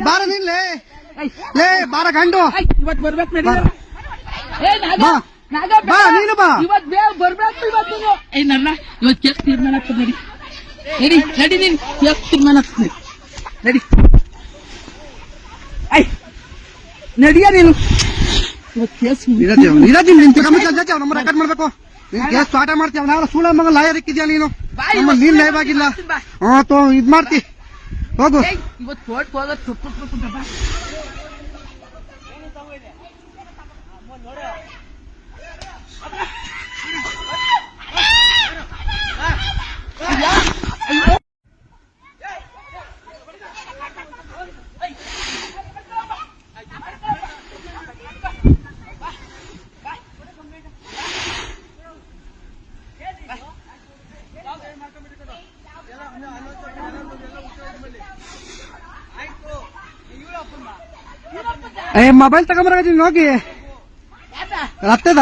ಬಾರ ನಿನ್ಲೆ ಲೇ. ಬಾರ ಗಂಡು. ಇವತ್ ಬರ್ಬೇಕು ಬಾ. ನೀನು ಬಾ. ಇವತ್ ಬರ್ಬೇಕು ಇವತ್ತು ಏ ನನ್ನ ಇವತ್ ಕೆಲ್ಸ ತೀರ್ಮಾನ ಆಗ್ತದೆ ನಡಿ. ನಡಿ ನೀನ್. ಕೆಲ್ಸ ತೀರ್ಮಾನ ನಡಿ. ನಡಿಯ ನೀನು. ನಮ್ಮ ರೆಕಾರ್ಡ್ ಮಾಡ್ಬೇಕು? ನೀನ್ ಕೇಸ್ ಸ್ಟಾರ್ಟ್ ಮಾಡ್ತೀವಿ ನಾವು ಸುಳ್ಳ ಮಗ ಲಾಯರ್ ಇಕ್ಕಿದ್ಯಾ ನೀನು? ನಮ್ಮ ನೀನ್ ಲೈವ್ ಆಗಿಲ್ಲ. ಹಾ ತೋ ಇದ್ ಮಾಡ್ತಿ. ಹೋಗು. ಏ ಮೊಬೈಲ್ ತಗೊಂಬರಾಗಿದ್ದೀನಿ ಹೋಗಿ. ಯಾಕ? ರತ್ತದ.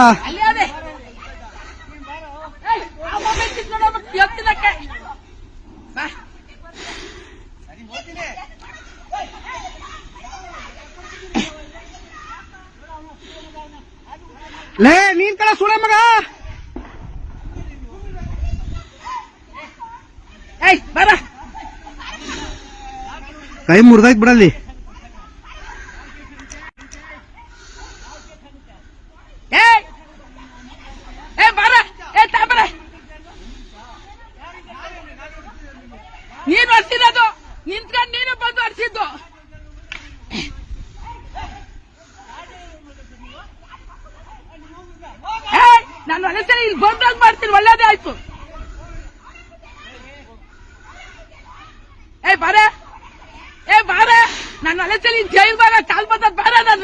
ಲೇ ನೀನ್ ಕಡೆ ಸುಳೆ ಮಗ. ಏಯ್ ಬರ ಕೈ ಮುರಿದೈತ್ ಬಿಡಲ್ಲಿ ಏಯ್ ಏ ಬರ ಏ ತಾ ಬರ ನೀನು ಅರ್ಸಿರೋದು, ನಿಂತ್ಕೊಂಡು ನೀನು ಬಂದು ಅರ್ಸಿದ್ದು. ಹೇ ನಾನು ಒಳ್ಳೆ ಸರಿ ಇಲ್ಲಿ ಬಂದಾಗ ಮಾಡ್ತೀನಿ, ಒಳ್ಳೇದೇ ಆಯ್ತು. ಏ, ಬಾರ. ಏ, ಬಾರ. ನಾನು ಸಲ ಜೈಲ್ ಬಾರ ಕಾಲ್ ಬಂದ ಬಾರ ನಾನು